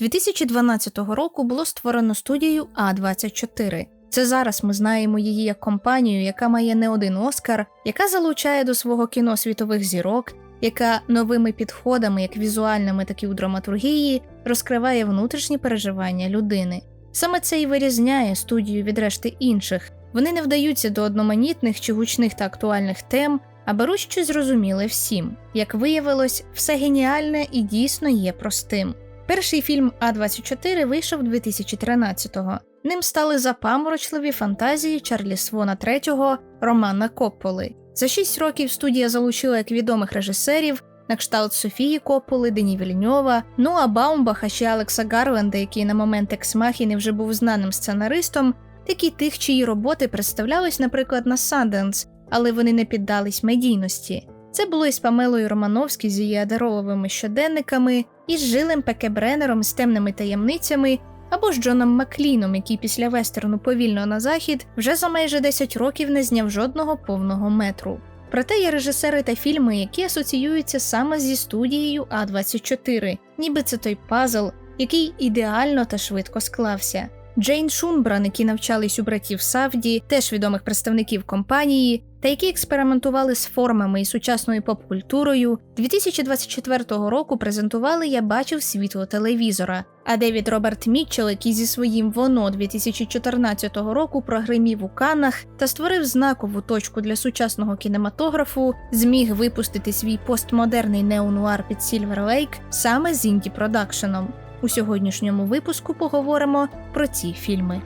2012 року було створено студію А24. Це зараз ми знаємо її як компанію, яка має не один Оскар, яка залучає до свого кіно світових зірок, яка новими підходами, як візуальними, так і у драматургії, розкриває внутрішні переживання людини. Саме це і вирізняє студію від решти інших. Вони не вдаються до одноманітних чи гучних та актуальних тем, а беруть щось зрозуміле всім. Як виявилось, все геніальне і дійсно є простим. Перший фільм А24 вийшов 2013-го. Ним стали запаморочливі фантазії Чарлі Свона III Романа Копполи. За шість років студія залучила як відомих режисерів на кшталт Софії Копполи, Дені Вільньова, Ноа Баумбаха чи Алекса Гарленда, який на момент ексмахіни вже був знаним сценаристом, так і тих, чиї роботи представлялись, наприклад, на Санденс, але вони не піддались медійності. Це було із Памелою Романовські з її адаровими щоденниками, із Жилем Пекебренером з темними таємницями, або ж Джоном Макліном, який після вестерну повільно на захід вже за майже 10 років не зняв жодного повного метру. Проте є режисери та фільми, які асоціюються саме зі студією А24, ніби це той пазл, який ідеально та швидко склався. Джейн Шунбран, які навчались у братів Савді, теж відомих представників компанії, та які експериментували з формами і сучасною поп-культурою, 2024 року презентували Я бачив світло телевізора. А Девід Роберт Мітчелл, який зі своїм воно 2014 року прогримів у Каннах та створив знакову точку для сучасного кінематографу, зміг випустити свій постмодерний неонуар під Silver Lake саме з інді продакшеном. У сьогоднішньому випуску поговоримо про ці фільми.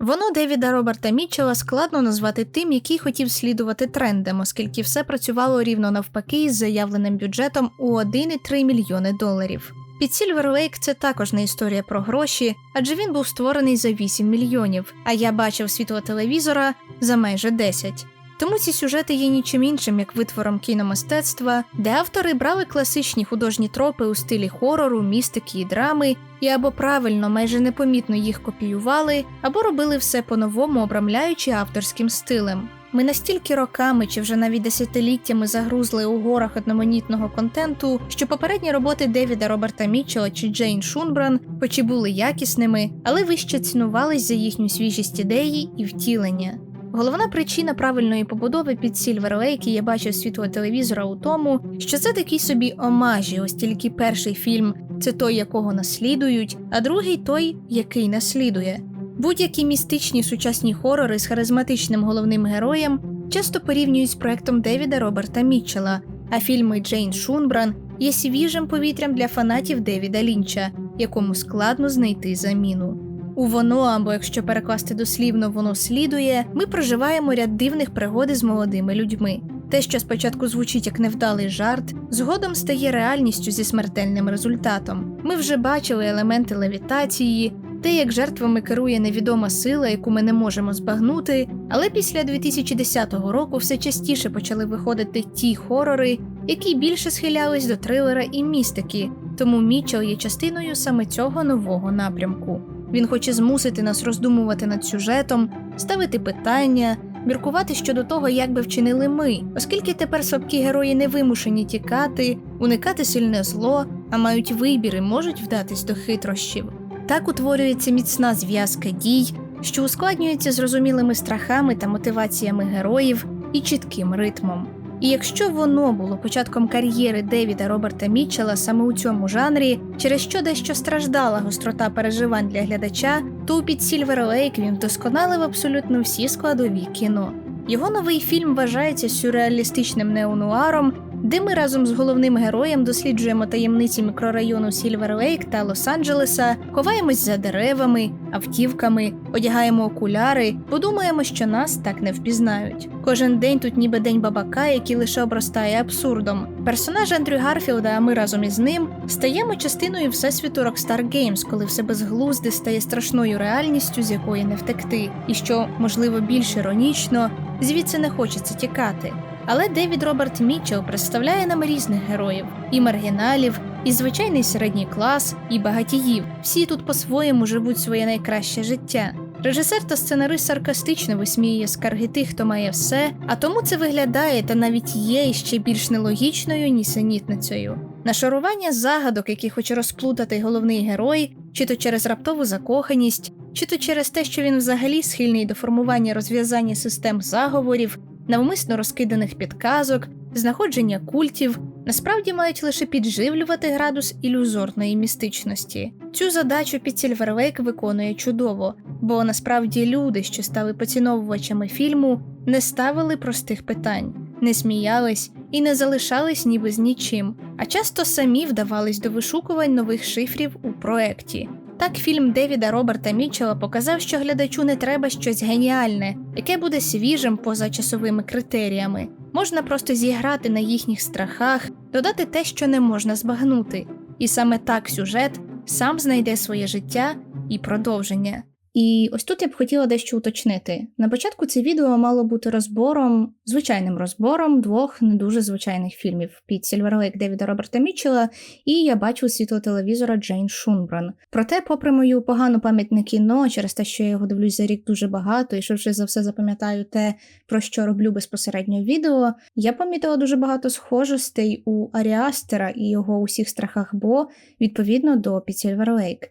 Воно Девіда Роберта Мітчелла складно назвати тим, який хотів слідувати трендам, оскільки все працювало рівно навпаки із заявленим бюджетом у 1,3 мільйони доларів. Під Silver Lake це також не історія про гроші, адже він був створений за 8 мільйонів, а я бачив світло телевізора за майже 10. Тому ці сюжети є нічим іншим, як витвором кіномистецтва, де автори брали класичні художні тропи у стилі хорору, містики і драми, і або правильно, майже непомітно їх копіювали, або робили все по-новому, обрамляючи авторським стилем. Ми настільки роками чи вже навіть десятиліттями загрузли у горах одноманітного контенту, що попередні роботи Девіда Роберта Мітчелла чи Джейн Шунбран, хоч і були якісними, але вище цінувались за їхню свіжість ідеї і втілення. Головна причина правильної побудови під Silver Lake я бачив світло телевізора у тому, що це такий собі омажі, ось тільки перший фільм це той, якого наслідують, а другий той, який наслідує. Будь-які містичні сучасні хорори з харизматичним головним героєм часто порівнюють з проектом Девіда Роберта Мітчелла, а фільми Джейн Шунбран є свіжим повітрям для фанатів Девіда Лінча, якому складно знайти заміну. У воно, або якщо перекласти дослівно, воно слідує, ми проживаємо ряд дивних пригод з молодими людьми. Те, що спочатку звучить як невдалий жарт, згодом стає реальністю зі смертельним результатом. Ми вже бачили елементи левітації, те, як жертвами керує невідома сила, яку ми не можемо збагнути. Але після 2010 року все частіше почали виходити ті хорори, які більше схилялись до трилера і містики. Тому Мічел є частиною саме цього нового напрямку. Він хоче змусити нас роздумувати над сюжетом, ставити питання, міркувати щодо того, як би вчинили ми, оскільки тепер слабкі герої не вимушені тікати, уникати сильне зло, а мають вибір і можуть вдатись до хитрощів. Так утворюється міцна зв'язка дій, що ускладнюється зрозумілими страхами та мотиваціями героїв і чітким ритмом. І якщо воно було початком кар'єри Девіда Роберта Мітчелла саме у цьому жанрі, через що дещо страждала гострота переживань для глядача, то під Silver Lake він вдосконалив абсолютно всі складові кіно. Його новий фільм вважається сюрреалістичним неонуаром, де ми разом з головним героєм досліджуємо таємниці мікрорайону Сільвер Лейк та Лос-Анджелеса, ховаємось за деревами, автівками, одягаємо окуляри, подумаємо, що нас так не впізнають. Кожен день тут ніби день бабака, який лише обростає абсурдом. Персонаж Андрю Гарфілда, а ми разом із ним стаємо частиною всесвіту Rockstar Games, коли все безглузде стає страшною реальністю, з якої не втекти, і що, можливо, більш іронічно, звідси не хочеться тікати. Але Девід Роберт Мітчелл представляє нам різних героїв: і маргіналів, і звичайний середній клас, і багатіїв. Всі тут по-своєму живуть своє найкраще життя. Режисер та сценарист саркастично висміює скарги тих, хто має все, а тому це виглядає та навіть є ще більш нелогічною, нісенітницею. Нашарування загадок, які хоче розплутати головний герой, чи то через раптову закоханість, чи то через те, що він взагалі схильний до формування розв'язання систем заговорів, навмисно розкиданих підказок, знаходження культів, насправді мають лише підживлювати градус ілюзорної містичності. Цю задачу під Сільвервейк виконує чудово, бо насправді люди, що стали поціновувачами фільму, не ставили простих питань, не сміялись і не залишались ніби з нічим, а часто самі вдавались до вишукувань нових шифрів у проекті. Так фільм Девіда Роберта Мітчелла показав, що глядачу не треба щось геніальне, яке буде свіжим поза часовими критеріями. Можна просто зіграти на їхніх страхах, додати те, що не можна збагнути. І саме так сюжет сам знайде своє життя і продовження. І ось тут я б хотіла дещо уточнити. На початку це відео мало бути розбором, звичайним розбором двох не дуже звичайних фільмів під Silver Lake Девіда Роберта Мітчелла і я бачу світло телевізора Джейн Шунбран. Проте, попри мою погану пам'ять на кіно, через те, що я його дивлюсь за рік дуже багато, і швидше за все запам'ятаю те, про що роблю безпосередньо відео, я помітила дуже багато схожостей у Аріастера і його усіх страхах, бо відповідно до під Silver Lake.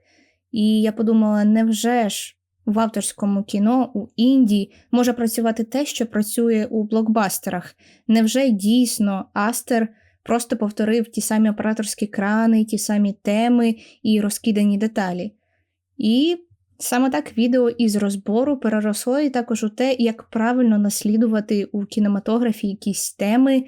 І я подумала, невже ж в авторському кіно у Індії може працювати те, що працює у блокбастерах? Невже дійсно Астер просто повторив ті самі операторські крани, ті самі теми і розкидані деталі? І саме так відео із розбору переросло і також у те, як правильно наслідувати у кінематографі якісь теми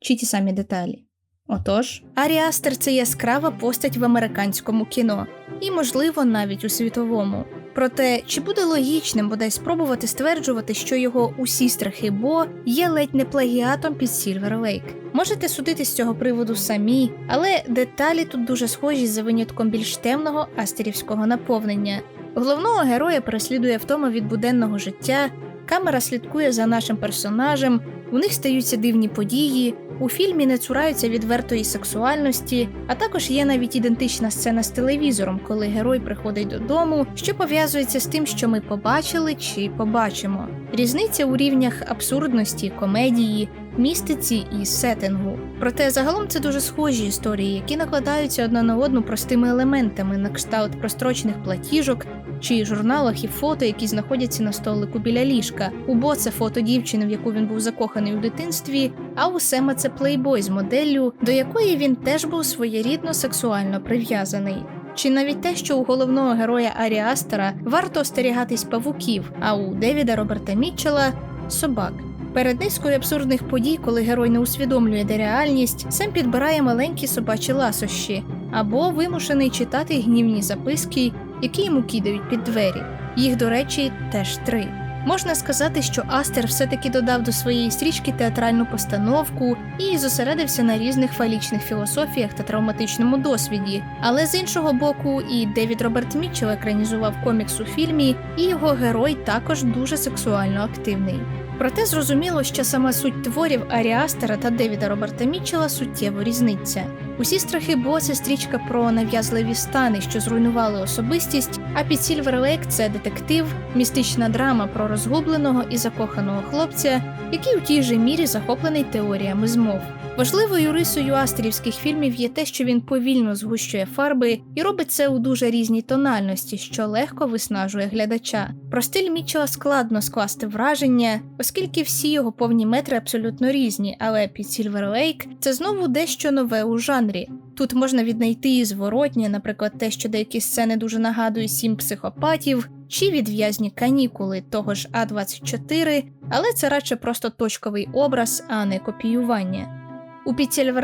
чи ті самі деталі. Отож, Арі Астер це яскрава постать в американському кіно, і, можливо, навіть у світовому. Проте, чи буде логічним бодай спробувати стверджувати, що його усі страхи Бо є ледь не плагіатом під Сільвер Лейк? Можете судити з цього приводу самі, але деталі тут дуже схожі за винятком більш темного астерівського наповнення. Головного героя переслідує втома від буденного життя, камера слідкує за нашим персонажем, у них стаються дивні події, у фільмі не цураються відвертої сексуальності, а також є навіть ідентична сцена з телевізором, коли герой приходить додому, що пов'язується з тим, що ми побачили чи побачимо. Різниця у рівнях абсурдності, комедії, містиці і сеттингу. Проте загалом це дуже схожі історії, які накладаються одна на одну простими елементами, на кшталт прострочених платіжок чи журналах і фото, які знаходяться на столику біля ліжка. У Бо це фото дівчини, в яку він був закоханий у дитинстві. А у Сема це плейбой з моделлю, до якої він теж був своєрідно сексуально прив'язаний. Чи навіть те, що у головного героя Аріастера варто остерігатись павуків, а у Девіда Роберта Мітчелла собак. Перед низкою абсурдних подій, коли герой не усвідомлює де реальність, Сем підбирає маленькі собачі ласощі або вимушений читати гнівні записки, які йому кидають під двері. Їх, до речі, теж три. Можна сказати, що Астер все-таки додав до своєї стрічки театральну постановку і зосередився на різних фалічних філософіях та травматичному досвіді. Але з іншого боку, і Девід Роберт Мітчелл екранізував комікс у фільмі, і його герой також дуже сексуально активний. Проте зрозуміло, що сама суть творів Аріастера та Девіда Роберта Мітчела суттєво різниця. Усі страхи Бо це стрічка про нав'язливі стани, що зруйнували особистість. А під Сільвер Лейк це детектив, містична драма про розгубленого і закоханого хлопця, який у тій же мірі захоплений теоріями змов. Важливою рисою астерівських фільмів є те, що він повільно згущує фарби і робить це у дуже різній тональності, що легко виснажує глядача. Про стиль Мічела складно скласти враження, оскільки всі його повні метри абсолютно різні, але під Silver Lake це знову дещо нове у жанрі. Тут можна віднайти і зворотнє, наприклад, те, що деякі сцени дуже нагадують сім психопатів, чи відв'язні канікули того ж А24, але це радше просто точковий образ, а не копіювання. У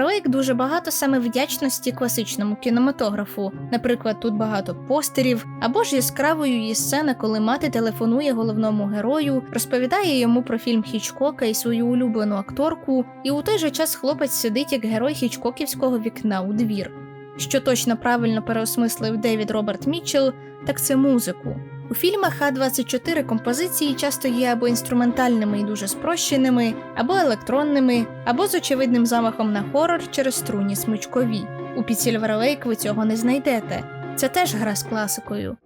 Лейк дуже багато саме вдячності класичному кінематографу. Наприклад, тут багато постерів, або ж яскравою є сцена, коли мати телефонує головному герою, розповідає йому про фільм Хічкока і свою улюблену акторку, і у той же час хлопець сидить як герой хічкоківського вікна у двір. Що точно правильно переосмислив Девід Роберт Мітчелл, так це музику. У фільмах Х-24 композиції часто є або інструментальними і дуже спрощеними, або електронними, або з очевидним замахом на хорор через струні смичкові. У Silver ви цього не знайдете. Це теж гра з класикою.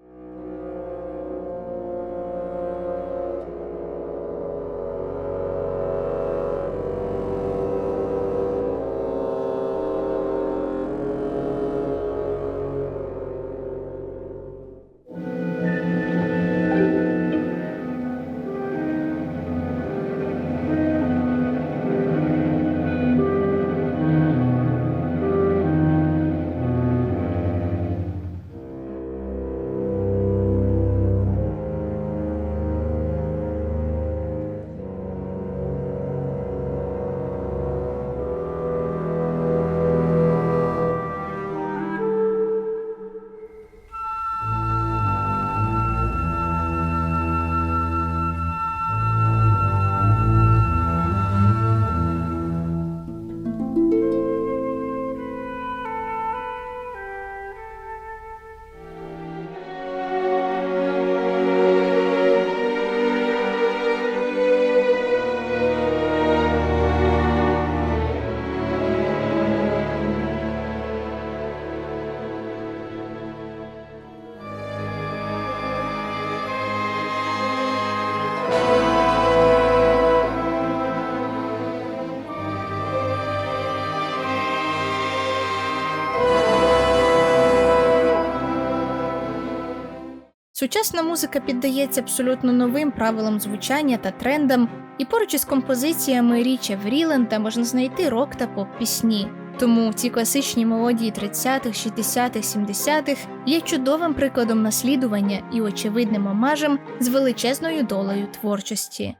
Сучасна музика піддається абсолютно новим правилам звучання та трендам, і поруч із композиціями Річа Вріленда можна знайти рок та поп пісні. Тому ці класичні мелодії 30-х, 60-х, 70-х є чудовим прикладом наслідування і очевидним омажем з величезною долею творчості.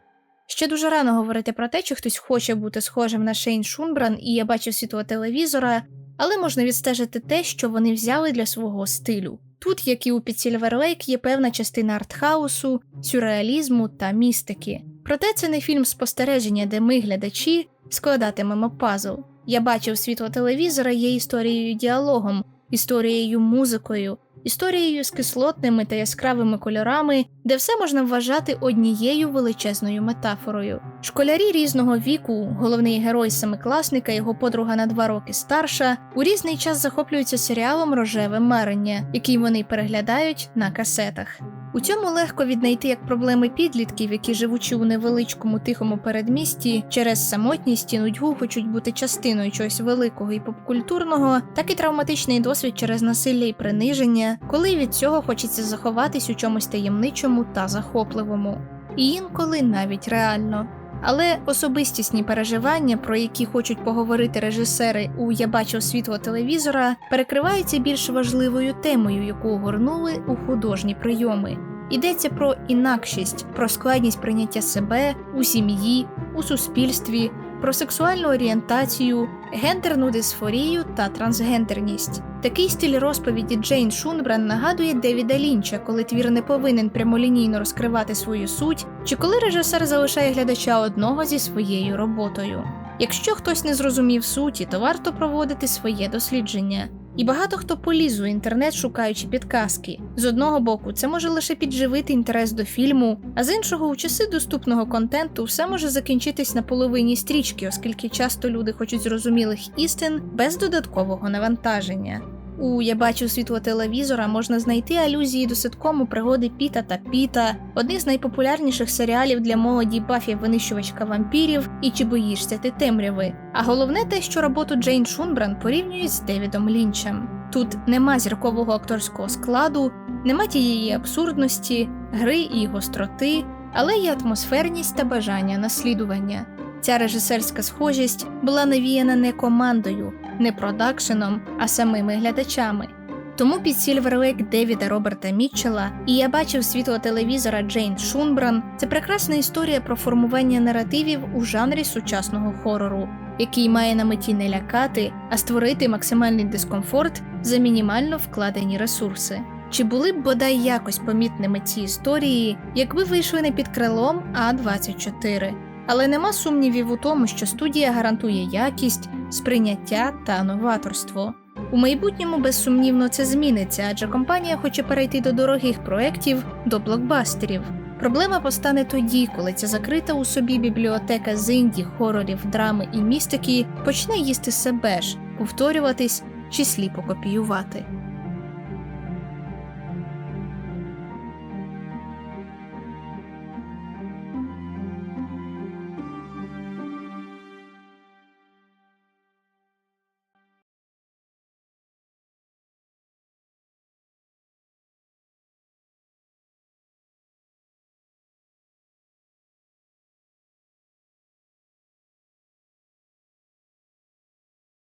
Ще дуже рано говорити про те, чи хтось хоче бути схожим на Шейн Шунбран, і я бачив світло телевізора, але можна відстежити те, що вони взяли для свого стилю. Тут, як і у під Silver є певна частина артхаусу, сюрреалізму та містики. Проте це не фільм спостереження, де ми, глядачі, складатимемо пазл. Я бачив світло телевізора є історією діалогом, історією музикою, історією з кислотними та яскравими кольорами, де все можна вважати однією величезною метафорою. Школярі різного віку, головний герой семикласника, його подруга на два роки старша, у різний час захоплюються серіалом Рожеве марення, який вони переглядають на касетах. У цьому легко віднайти як проблеми підлітків, які живучи у невеличкому тихому передмісті, через самотність і нудьгу хочуть бути частиною чогось великого і попкультурного, так і травматичний досвід через насилля і приниження, коли від цього хочеться заховатись у чомусь таємничому та захопливому, і інколи навіть реально. Але особистісні переживання, про які хочуть поговорити режисери у Я бачив світло телевізора, перекриваються більш важливою темою, яку огорнули у художні прийоми. Йдеться про інакшість, про складність прийняття себе у сім'ї, у суспільстві, про сексуальну орієнтацію, гендерну дисфорію та трансгендерність. Такий стиль розповіді Джейн Шунбран нагадує Девіда Лінча, коли твір не повинен прямолінійно розкривати свою суть, чи коли режисер залишає глядача одного зі своєю роботою. Якщо хтось не зрозумів суті, то варто проводити своє дослідження. І багато хто поліз у інтернет, шукаючи підказки. З одного боку, це може лише підживити інтерес до фільму, а з іншого, у часи доступного контенту все може закінчитись на половині стрічки, оскільки часто люди хочуть зрозумілих істин без додаткового навантаження. У Я бачу світло телевізора можна знайти алюзії до ситкому пригоди Піта та Піта, одних з найпопулярніших серіалів для молоді Бафі винищувачка вампірів і Чи боїшся ти темряви. А головне те, що роботу Джейн Шунбран порівнюють з Девідом Лінчем. Тут нема зіркового акторського складу, нема тієї абсурдності, гри і гостроти, але є атмосферність та бажання наслідування. Ця режисерська схожість була навіяна не командою, не продакшеном, а самими глядачами. Тому під Silver Lake Девіда Роберта Мітчелла і я бачив світло телевізора Джейн Шунбран. Це прекрасна історія про формування наративів у жанрі сучасного хорору, який має на меті не лякати, а створити максимальний дискомфорт за мінімально вкладені ресурси. Чи були б бодай якось помітними ці історії, якби вийшли не під крилом А24? Але нема сумнівів у тому, що студія гарантує якість, сприйняття та новаторство. У майбутньому безсумнівно це зміниться, адже компанія хоче перейти до дорогих проєктів, до блокбастерів. Проблема постане тоді, коли ця закрита у собі бібліотека з інді, хорорів, драми і містики почне їсти себе ж, повторюватись чи сліпо копіювати.